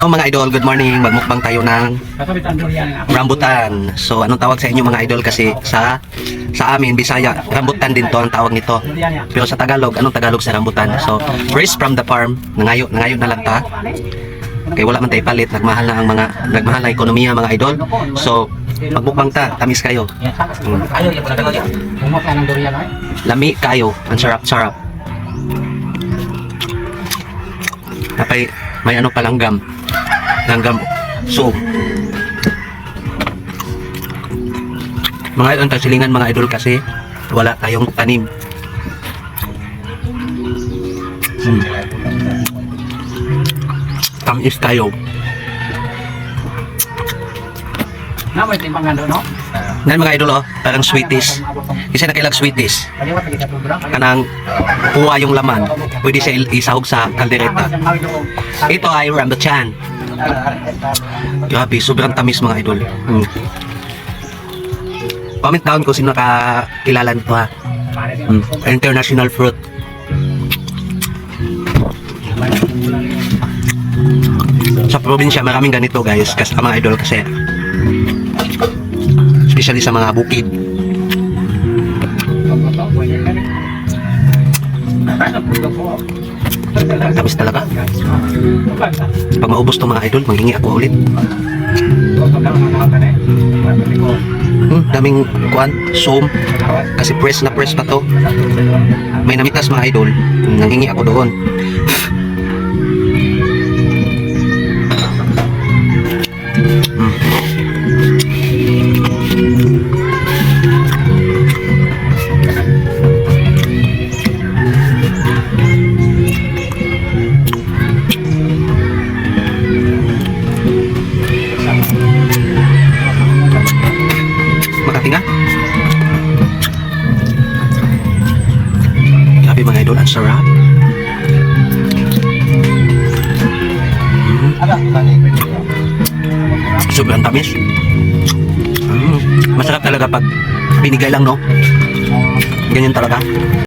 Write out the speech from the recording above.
Oh, mga idol, good morning. Magmukbang tayo ng rambutan. So, anong tawag sa inyo mga idol? Kasi sa sa amin, Bisaya, rambutan din to ang tawag nito. Pero sa Tagalog, anong Tagalog sa rambutan? So, fresh from the farm. Nangayo, nangayo na lang ta. Kaya wala man tayo palit. Nagmahal na ang mga, nagmahal na ekonomiya mga idol. So, magmukbang ta, tamis kayo. Mm. Lami kayo. Ang sarap-sarap. Tapay, may ano pa Langgam. So, mga idol, ang tagsilingan mga idol kasi wala tayong tanim. Hmm. Tamis tayo. Doon, no? Ngayon mga idol, oh, parang sweeties. Isa na kailang sweeties. Kanang kuha yung laman. Pwede siya isahog sa kaldereta. Ito ay rambutan. Grabe, sobrang tamis mga idol. Hmm. Comment down kung sino nakakilala nito ha. Hmm. International fruit. Sa probinsya, maraming ganito guys. Kasi mga idol kasi especially sa mga bukid. Tamis talaga. Pag maubos to mga idol, manghingi ako ulit. Hmm, daming kuan, soom. Kasi press na press pa to. May namitas mga idol. Nanghingi ako doon. Idol, ang sarap. Sobrang tamis. Mm, masarap talaga pag binigay lang, no? Ganyan talaga.